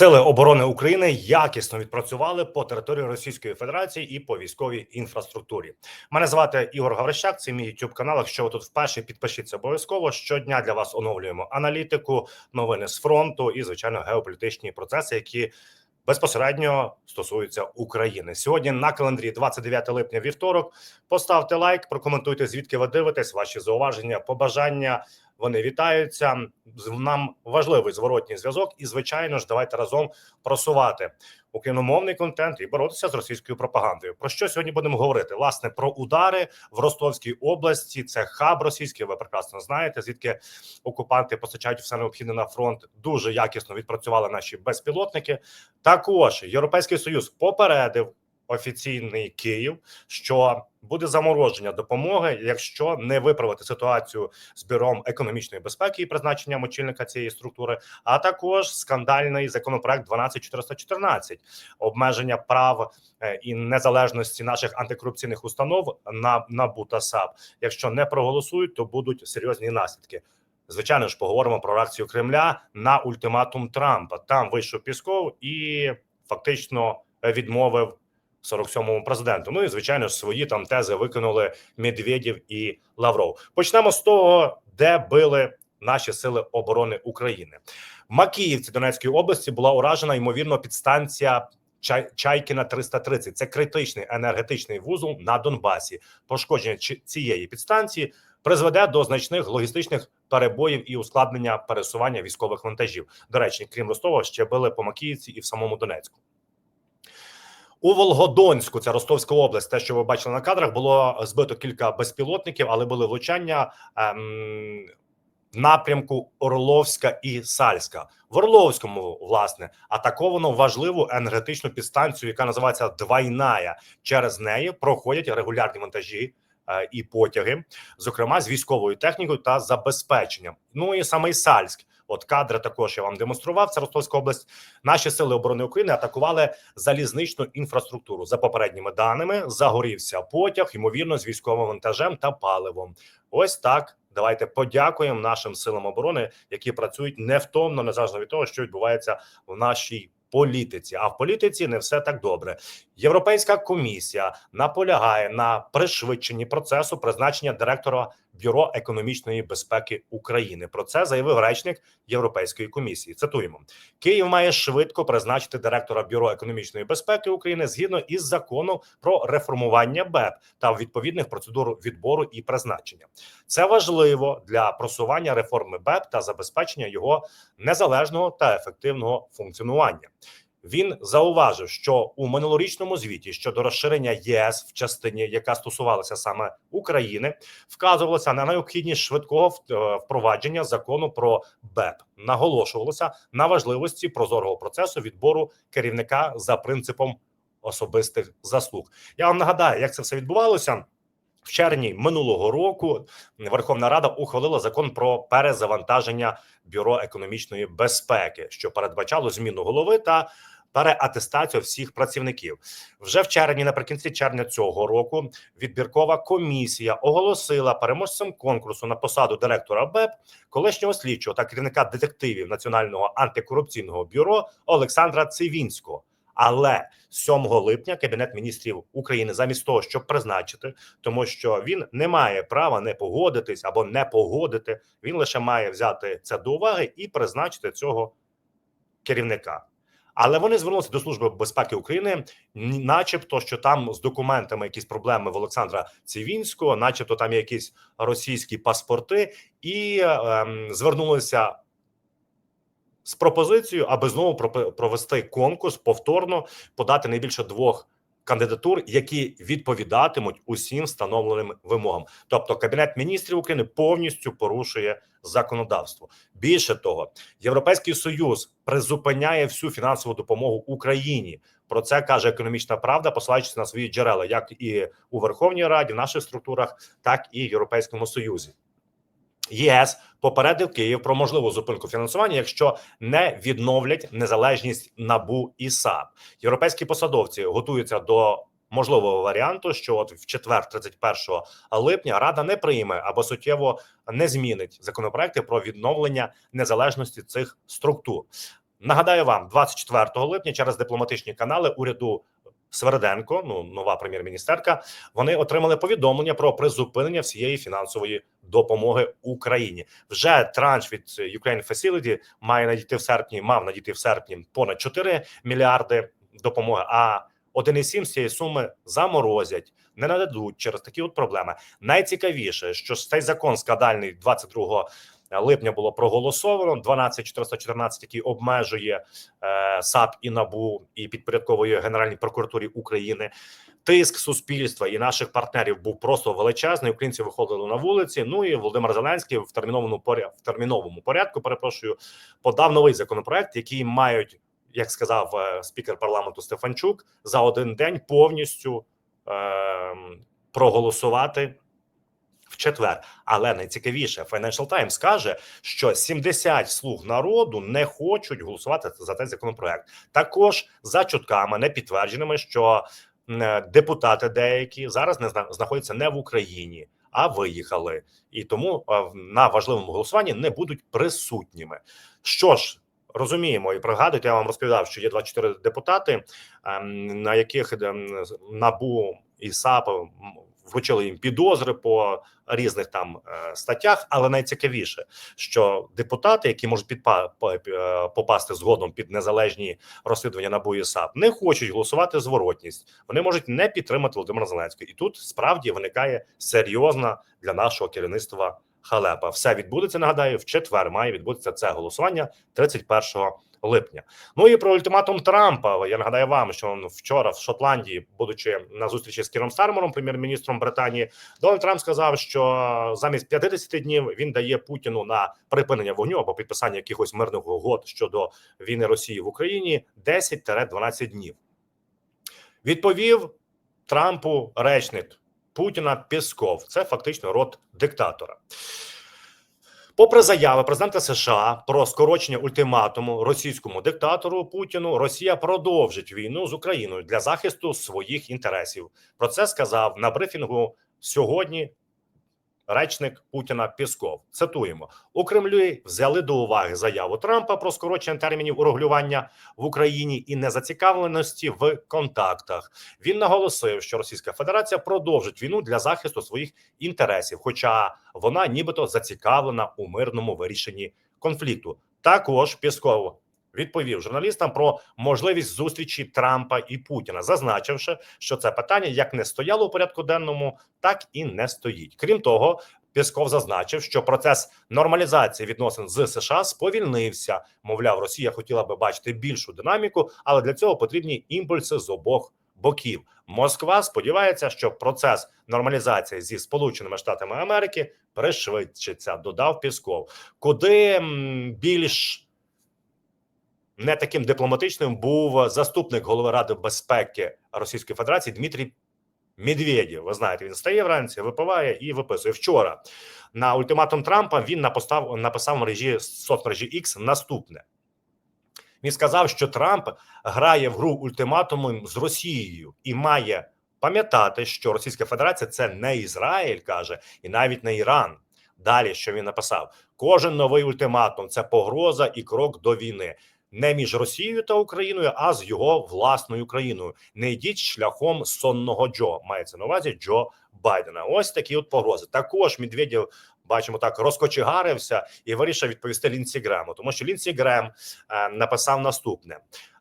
Сили оборони України якісно відпрацювали по території Російської Федерації і по військовій інфраструктурі. Мене звати Ігор Гаврищак. Це мій YouTube канал. Якщо ви тут вперше підпишіться обов'язково. Щодня для вас оновлюємо аналітику, новини з фронту і звичайно геополітичні процеси, які безпосередньо стосуються України. Сьогодні на календарі 29 липня, вівторок. Поставте лайк, прокоментуйте звідки ви дивитесь, ваші зауваження, побажання. Вони вітаються. Нам важливий зворотній зв'язок, і звичайно ж, давайте разом просувати україномовний контент і боротися з російською пропагандою. Про що сьогодні будемо говорити? Власне про удари в Ростовській області. Це хаб російський. Ви прекрасно знаєте, звідки окупанти постачають все необхідне на фронт. Дуже якісно відпрацювали наші безпілотники. Також Європейський Союз попередив офіційний Київ, що буде замороження допомоги, якщо не виправити ситуацію з бюром економічної безпеки і призначенням очільника цієї структури, а також скандальний законопроект 12414 обмеження прав е, і незалежності наших антикорупційних установ на НАБУ та САП. Якщо не проголосують, то будуть серйозні наслідки. Звичайно ж, поговоримо про реакцію Кремля на ультиматум Трампа. Там вийшов Пісков і фактично відмовив 47-му президенту. Ну і звичайно свої там тези викинули Медведєв і Лавров. Почнемо з того, де били наші сили оборони України. Макіївці Донецької області була уражена ймовірно підстанція. Чай, Чайкіна 330 – це критичний енергетичний вузол на Донбасі. Пошкодження цієї підстанції призведе до значних логістичних перебоїв і ускладнення пересування військових вантажів. До речі, крім Ростова, ще били по Макіївці і в самому Донецьку. У Волгодонську, це Ростовська область, те, що ви бачили на кадрах, було збито кілька безпілотників, але були влучання ем, напрямку Орловська і Сальська. В Орловському, власне, атаковано важливу енергетичну підстанцію, яка називається Двайная. Через неї проходять регулярні вантажі е, і потяги, зокрема з військовою технікою та забезпеченням. Ну і саме Сальськ. От кадри також я вам демонстрував. Це Ростовська область. Наші сили оборони України атакували залізничну інфраструктуру. За попередніми даними загорівся потяг, ймовірно, з військовим вантажем та паливом. Ось так. Давайте подякуємо нашим силам оборони, які працюють невтомно, незалежно від того, що відбувається в нашій політиці. А в політиці не все так добре. Європейська комісія наполягає на пришвидшенні процесу призначення директора бюро економічної безпеки України. Про це заявив речник Європейської комісії. Цитуємо: Київ має швидко призначити директора бюро економічної безпеки України згідно із законом про реформування БЕП та відповідних процедур відбору і призначення. Це важливо для просування реформи БЕП та забезпечення його незалежного та ефективного функціонування. Він зауважив, що у минулорічному звіті щодо розширення ЄС в частині, яка стосувалася саме України, вказувалося на необхідність швидкого е, впровадження закону про БЕП. Наголошувалося на важливості прозорого процесу відбору керівника за принципом особистих заслуг. Я вам нагадаю, як це все відбувалося. В червні минулого року Верховна Рада ухвалила закон про перезавантаження бюро економічної безпеки, що передбачало зміну голови та переатестацію всіх працівників. Вже в червні, наприкінці червня цього року, відбіркова комісія оголосила переможцем конкурсу на посаду директора БЕП колишнього слідчого та керівника детективів Національного антикорупційного бюро Олександра Цивінського. Але 7 липня Кабінет міністрів України, замість того, щоб призначити, тому що він не має права не погодитись або не погодити, він лише має взяти це до уваги і призначити цього керівника. Але вони звернулися до служби безпеки України, начебто, що там з документами якісь проблеми в Олександра Цивінського, начебто там є якісь російські паспорти, і ем, звернулися з пропозицією, аби знову провести конкурс повторно, подати не більше двох кандидатур, які відповідатимуть усім встановленим вимогам. Тобто, кабінет міністрів України повністю порушує законодавство. Більше того, Європейський союз призупиняє всю фінансову допомогу Україні. Про це каже економічна правда, посилаючись на свої джерела, як і у Верховній Раді, в наших структурах, так і в Європейському Союзі. ЄС попередив Київ про можливу зупинку фінансування, якщо не відновлять незалежність НАБУ і САП. Європейські посадовці готуються до можливого варіанту, що от в четвер, 31 липня, рада не прийме або суттєво не змінить законопроекти про відновлення незалежності цих структур. Нагадаю вам, 24 липня через дипломатичні канали уряду Сверденко, ну нова прем'єр-міністерка, вони отримали повідомлення про призупинення всієї фінансової допомоги Україні. Вже транш від Ukraine Facility має надійти в серпні, мав надійти в серпні понад 4 мільярди допомоги. А 1,7 з цієї суми заморозять, не нададуть через такі от проблеми. Найцікавіше, що цей закон скандальний 22 липня було проголосовано 12414, який обмежує е, САП і НАБУ і підпорядковує Генеральній прокуратурі України. Тиск суспільства і наших партнерів був просто величезний. Українці виходили на вулиці. Ну і Володимир Зеленський в терміновому порядку, в терміновому порядку перепрошую подав новий законопроект, який мають, як сказав е, спікер парламенту Стефанчук, за один день повністю е, проголосувати четвер. Але найцікавіше, Financial Times каже, що 70 слуг народу не хочуть голосувати за цей законопроект. Також за чутками не підтвердженими, що е, депутати деякі зараз не зна- знаходяться не в Україні. А виїхали, і тому е, на важливому голосуванні не будуть присутніми. Що ж, розуміємо і пригадуйте, я вам розповідав, що є 24 депутати, ем, на яких ем, набу і САП вручили їм підозри по різних там е, статтях. Але найцікавіше, що депутати, які можуть підпа е, попасти згодом під незалежні розслідування НАБУ і САП, не хочуть голосувати зворотність. Вони можуть не підтримати Володимира Зеленського, і тут справді виникає серйозна для нашого керівництва халепа. Все відбудеться. Нагадаю, в четвер має відбутися це голосування 31 липня. Ну і про ультиматум Трампа. Я нагадаю вам, що вчора в Шотландії, будучи на зустрічі з Кіром Стармером, прем'єр-міністром Британії, Дональд Трамп сказав, що замість 50 днів він дає Путіну на припинення вогню або підписання якихось мирних угод щодо війни Росії в Україні 10-12 днів. Відповів Трампу речник Путіна Пісков. Це фактично род диктатора. Попри заяви президента США про скорочення ультиматуму російському диктатору Путіну, Росія продовжить війну з Україною для захисту своїх інтересів. Про це сказав на брифінгу сьогодні речник Путіна Пісков. Цитуємо у Кремлі взяли до уваги заяву Трампа про скорочення термінів урегулювання в Україні і незацікавленості в контактах. Він наголосив, що Російська Федерація продовжить війну для захисту своїх інтересів, хоча вона нібито зацікавлена у мирному вирішенні конфлікту. Також Пісков відповів журналістам про можливість зустрічі Трампа і Путіна, зазначивши, що це питання як не стояло у порядку денному, так і не стоїть. Крім того. Пісков зазначив, що процес нормалізації відносин з США сповільнився. Мовляв, Росія хотіла би бачити більшу динаміку, але для цього потрібні імпульси з обох боків. Москва сподівається, що процес нормалізації зі Сполученими Штатами Америки пришвидшиться. Додав Пісков, куди більш не таким дипломатичним був заступник голови Ради безпеки Російської Федерації Дмитрій Медведєв. Ви знаєте, він стає вранці, випиває і виписує. Вчора на ультиматум Трампа він написав, написав в мережі соцмережі X наступне. Він сказав, що Трамп грає в гру ультиматумом з Росією і має пам'ятати, що Російська Федерація це не Ізраїль, каже, і навіть не Іран. Далі, що він написав, кожен новий ультиматум це погроза і крок до війни. Не між Росією та Україною, а з його власною країною. Не йдіть шляхом сонного Джо. Мається на увазі Джо Байдена. Ось такі от погрози. Також Медведєв, бачимо так, розкочегарився і вирішив відповісти Лінсі Грему, тому що Лінсі Грем е, написав наступне.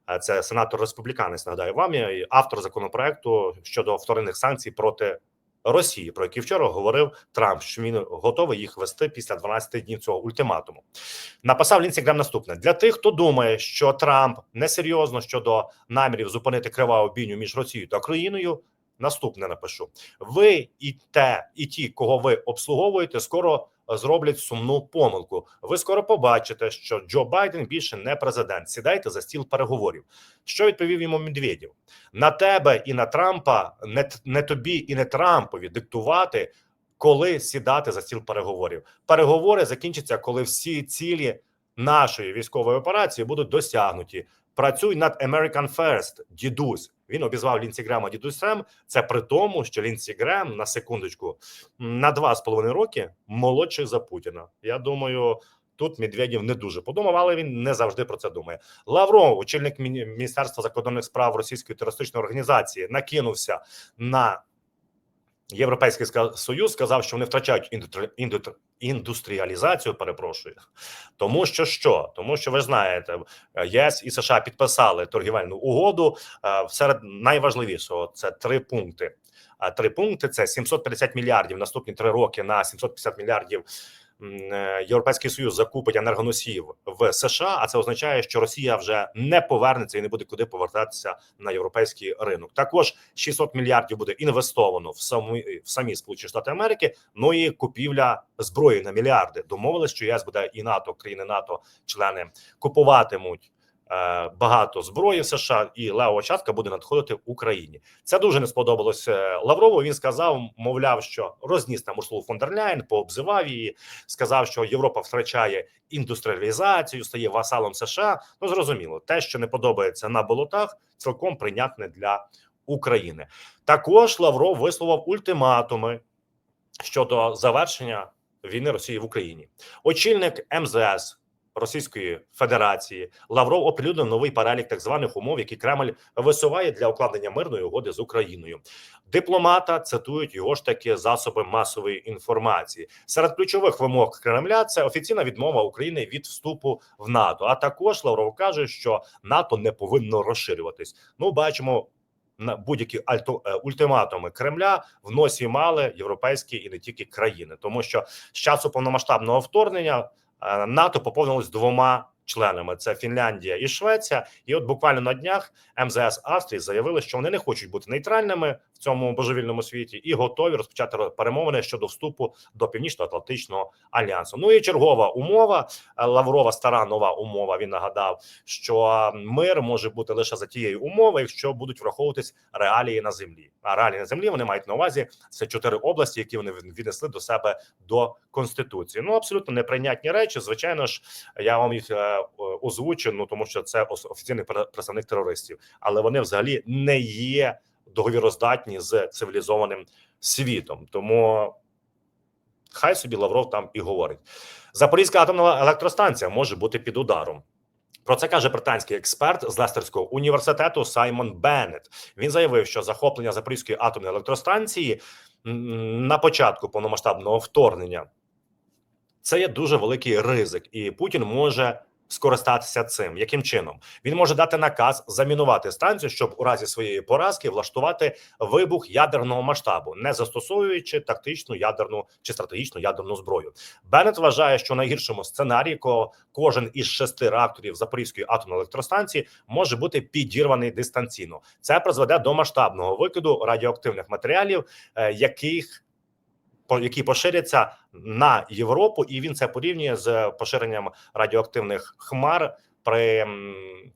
Е, Це сенатор республіканець. Нагадаю вам автор законопроекту щодо вторинних санкцій проти Росії, про які вчора говорив Трамп, що він готовий їх вести після 12 днів цього ультиматуму. Написав Лінсі Грем наступне для тих, хто думає, що Трамп несерйозно щодо намірів зупинити криваву бійню між Росією та країною. Наступне напишу: ви і те, і ті, кого ви обслуговуєте, скоро зроблять сумну помилку. Ви скоро побачите, що Джо Байден більше не президент. Сідайте за стіл переговорів. Що відповів йому Медведєв? На тебе і на Трампа не, не тобі і не Трампові диктувати, коли сідати за стіл переговорів. Переговори закінчаться, коли всі цілі нашої військової операції будуть досягнуті. Працюй над American First, дідусь. Він обізвав Лінсі Грема дідусем. Це при тому, що Лінсі Грем на секундочку на два з половиною роки молодший за Путіна. Я думаю, тут Медведєв не дуже подумав, але він не завжди про це думає. Лавров, очільник Міні- міністерства закордонних справ Російської терористичної організації, накинувся на Європейський союз, сказав, що вони втрачають індустри- індустри- індустріалізацію. Перепрошую, тому що що? Тому що ви знаєте, е, ЄС і США підписали торгівельну угоду. е, Серед найважливішого це три пункти. А три пункти це 750 мільярдів наступні три роки на 750 мільярдів. Е, Європейський союз закупить енергоносіїв в США, а це означає, що Росія вже не повернеться і не буде куди повертатися на європейський ринок. Також 600 мільярдів буде інвестовано в самі в самі Сполучені Штати Америки. Ну і купівля зброї на мільярди. Домовились, що ЄС буде і НАТО, країни НАТО, члени купуватимуть багато зброї в США, і левова частка буде надходити Україні. Це дуже не сподобалось е, Лаврову. Він сказав, мовляв, що розніс там Урсулу фон пообзивав її, сказав, що Європа втрачає індустріалізацію, стає васалом США. Ну зрозуміло, те, що не подобається на болотах, цілком прийнятне для України. Також Лавров висловив ультиматуми щодо завершення війни Росії в Україні. Очільник МЗС Російської Федерації Лавров оприлюднив новий перелік так званих умов, які Кремль висуває для укладення мирної угоди з Україною. Дипломата цитують його ж таки засоби масової інформації. Серед ключових вимог Кремля це офіційна відмова України від вступу в НАТО. А також Лавров каже, що НАТО не повинно розширюватись. Ну, бачимо. На будь-які альто е, ультиматуми Кремля в носі мали європейські і не тільки країни, тому що з часу повномасштабного вторгнення НАТО поповнилось двома членами: це Фінляндія і Швеція. І от буквально на днях МЗС Австрії заявили, що вони не хочуть бути нейтральними цьому божевільному світі і готові розпочати перемовини щодо вступу до північно-атлантичного альянсу. Ну і чергова умова е, Лаврова, стара нова умова. Він нагадав, що мир може бути лише за тієї умови, якщо будуть враховуватись реалії на землі. А реалії на землі вони мають на увазі це чотири області, які вони віднесли до себе до конституції. Ну абсолютно неприйнятні речі. Звичайно ж, я вам їх е, озвучу, ну тому що це офіційний пре- представник терористів, але вони взагалі не є договіроздатні з цивілізованим світом. Тому хай собі Лавров там і говорить. Запорізька атомна електростанція може бути під ударом. Про це каже британський експерт з Лестерського університету Саймон Беннет. Він заявив, що захоплення Запорізької атомної електростанції на початку повномасштабного вторгнення це є дуже великий ризик, і Путін може скористатися цим. Яким чином він може дати наказ замінувати станцію, щоб у разі своєї поразки влаштувати вибух ядерного масштабу, не застосовуючи тактичну ядерну чи стратегічну ядерну зброю. Беннет вважає, що в найгіршому сценарії ко- кожен із шести реакторів Запорізької атомної електростанції може бути підірваний дистанційно. Це призведе до масштабного викиду радіоактивних матеріалів, е, яких які поширяться на Європу, і він це порівнює з поширенням радіоактивних хмар при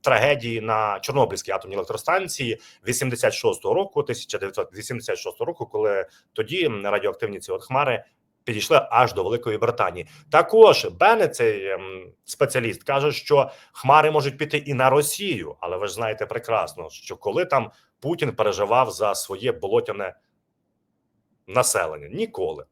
трагедії на Чорнобильській атомній електростанції 86-го року, 1986 року, коли тоді радіоактивні ці от хмари. Підійшли аж до Великої Британії. Також Беннет, цей ем, спеціаліст, каже, що хмари можуть піти і на Росію, але ви ж знаєте прекрасно, що коли там Путін переживав за своє болотяне населення, ніколи.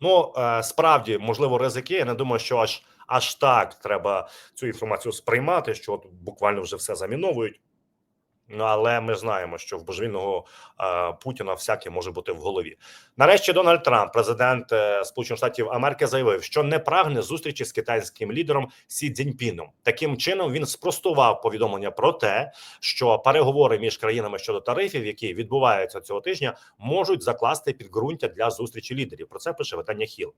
Ну е, справді можливо ризики. Я не думаю, що аж аж так треба цю інформацію сприймати, що от буквально вже все заміновують. Ну, але ми знаємо, що в божевільного е, Путіна всяке може бути в голові. Нарешті Дональд Трамп, президент е, Сполучених Штатів Америки, заявив, що не прагне зустрічі з китайським лідером Сі Цзіньпіном. Таким чином він спростував повідомлення про те, що переговори між країнами щодо тарифів, які відбуваються цього тижня, можуть закласти підґрунтя для зустрічі лідерів. Про це пише видання Хіл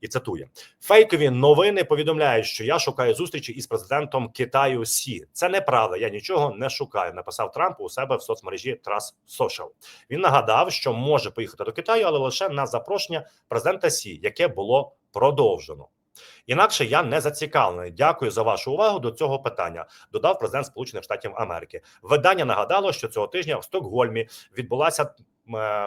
і цитує фейкові новини. Повідомляють, що я шукаю зустрічі із президентом Китаю Сі. Це неправда. Я нічого не шукаю. Написав Трамп у себе в соцмережі Trust Social. Він нагадав, що може поїхати до Китаю, але лише на запрошення президента Сі, яке було продовжено. Інакше я не зацікавлений. Дякую за вашу увагу до цього питання. Додав президент Сполучених Штатів Америки. Видання нагадало, що цього тижня в Стокгольмі відбулася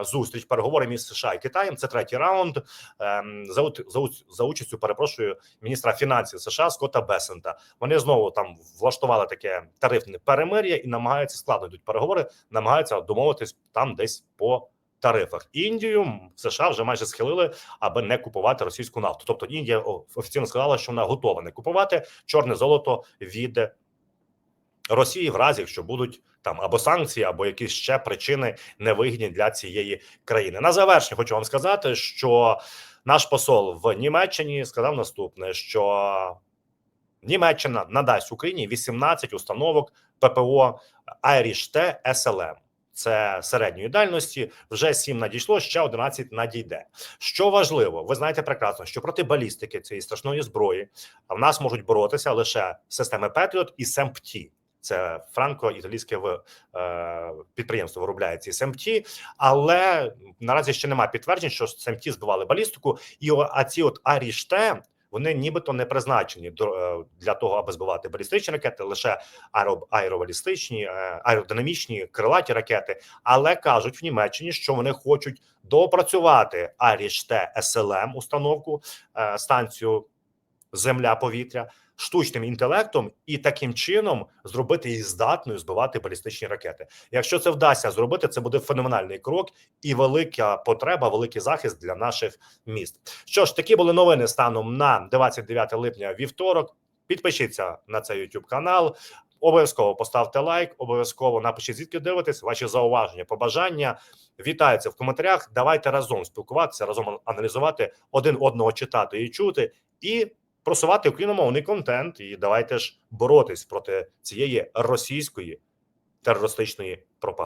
зустріч переговори між США і Китаєм. Це третій раунд ем, за, за, за участю. Перепрошую міністра фінансів США Скотта Бесента. Вони знову там влаштували таке тарифне перемир'я і намагаються складно йдуть переговори, намагаються домовитись там десь по тарифах. Індію США вже майже схилили, аби не купувати російську нафту. Тобто Індія офіційно сказала, що вона готова не купувати чорне золото від Росії в разі, якщо будуть там або санкції, або якісь ще причини невигідні для цієї країни. На завершення хочу вам сказати, що наш посол в Німеччині сказав наступне: що Німеччина надасть Україні 18 установок ППО T SLM. Це середньої дальності. Вже 7 надійшло, ще 11 надійде. Що важливо, ви знаєте прекрасно, що проти балістики цієї страшної зброї в нас можуть боротися лише системи Петріот і СЕМПТІ. Це франко-італійське е, підприємство виробляє ці СМТ, але наразі ще немає підтверджень, що СМТ збивали балістику, і а ці от Аріште вони нібито не призначені е, для того, аби збивати балістичні ракети, лише аеро, аеробалістичні, е, аеродинамічні крилаті ракети. Але кажуть в Німеччині, що вони хочуть доопрацювати Аріште СЛМ установку станцію земля-повітря штучним інтелектом і таким чином зробити її здатною збивати балістичні ракети. Якщо це вдасться зробити, це буде феноменальний крок і велика потреба, великий захист для наших міст. Що ж, такі були новини станом на 29 липня вівторок. Підпишіться на цей YouTube канал. Обов'язково поставте лайк, обов'язково напишіть, звідки дивитесь, ваші зауваження, побажання. Вітаються в коментарях. Давайте разом спілкуватися, разом аналізувати, один одного читати і чути, і просувати україномовний контент. І давайте ж боротись проти цієї російської терористичної пропаганди.